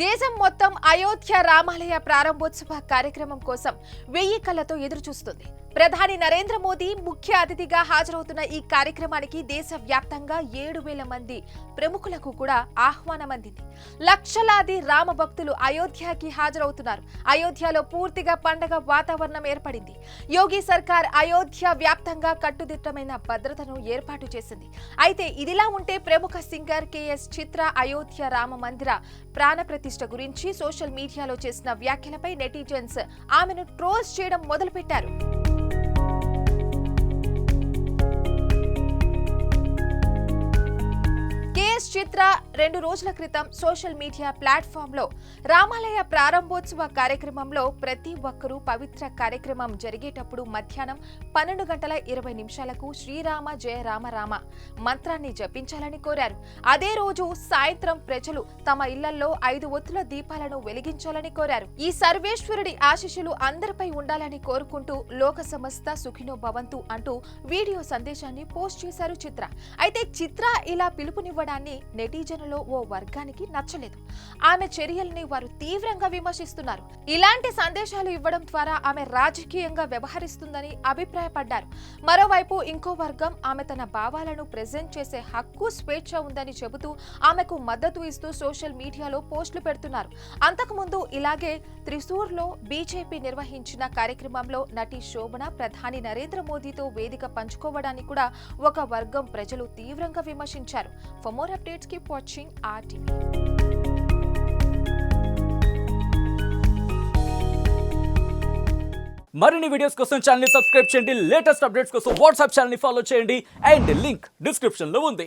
అయోధ్య రామాలయ ప్రారంభోత్సవ కార్యక్రమం కోసం వెయ్యి కళ్ళతో ఎదురుచూస్తుంది. ప్రధాని నరేంద్ర మోదీ ముఖ్య అతిథిగా హాజరవుతున్న ఈ కార్యక్రమానికి దేశవ్యాప్తంగా ఏడు వేల మంది ప్రముఖులకు కూడా ఆహ్వానం అందింది. లక్షలాది రామ భక్తులు అయోధ్యకి హాజరవుతున్నారు. అయోధ్యలో పూర్తిగా పండగ వాతావరణం ఏర్పడింది. యోగి సర్కార్ అయోధ్య వ్యాప్తంగా కట్టుదిట్టమైన భద్రతను ఏర్పాటు చేసింది. అయితే ఇదిలా ఉంటే ప్రముఖ singer K S Chithra Ayodhya Rama Mandira ప్రాణప్రతి artist గురించి సోషల్ మీడియాలో చేసిన వ్యాఖ్యలపై నెటిజన్స్ ఆమెను ట్రోల్స్ చేయడం మొదలుపెట్టారు. చిత్ర రెండు రోజుల క్రితం సోషల్ మీడియా ప్లాట్ఫామ్లో రామాలయ ప్రారంభోత్సవ కార్యక్రమంలో ప్రతి ఒక్కరూ పవిత్ర కార్యక్రమం జరిగేటప్పుడు మధ్యాహ్నం పన్నెండు గంటల ఇరవై నిమిషాలకు శ్రీరామ జయ రామ రామ మంత్రాన్ని జపించాలని కోరారు. అదే రోజు సాయంత్రం ప్రజలు తమ ఇళ్ళలో ఐదు ఒత్తుల దీపాలను వెలిగించాలని కోరారు. ఈ సర్వేశ్వరుడి ఆశీస్సులు అందరిపై ఉండాలని కోరుకుంటూ లోక సమస్త సుఖినో భవంతు అంటూ వీడియో సందేశాన్ని పోస్ట్ చేశారు చిత్ర. అయితే చిత్ర ఇలా పిలుపునివ్వడాన్ని నెటిజన్లలో ఓ వర్గానికి నచ్చలేదు. ఆమె చర్యల్ని వారు తీవ్రంగా విమర్శిస్తున్నారు. ఇలాంటి సందేశాలు ఇవ్వడం ద్వారా ఆమె రాజకీయంగా వ్యవహరిస్తుందని అభిప్రాయపడ్డారు. మరోవైపు ఇంకో వర్గం ఆమె తన భావాలను ప్రెజెంట్ చేసే హక్కు స్వేచ్ఛ ఉందని చెబుతూ ఆమెకు మద్దతు ఇస్తూ సోషల్ మీడియాలో పోస్టులు పెడుతున్నారు. అంతకుముందు ఇలాగే త్రిశూర్లో బీజేపీ నిర్వహించిన కార్యక్రమంలో నటి శోభన ప్రధాని నరేంద్ర మోదీతో వేదిక పంచుకోవడాన్ని కూడా ఒక వర్గం ప్రజలు తీవ్రంగా విమర్శించారు. For more updates keep watching RT మరిన్ని వీడియోస్ కోసం ఛానల్ సబ్స్క్రైబ్ చేయండి. లేటెస్ట్ అప్డేట్స్ కోసం వాట్సాప్ ఛానల్ ఫాలో చేయండి. అండ్ లింక్ డిస్క్రిప్షన్లో ఉంది.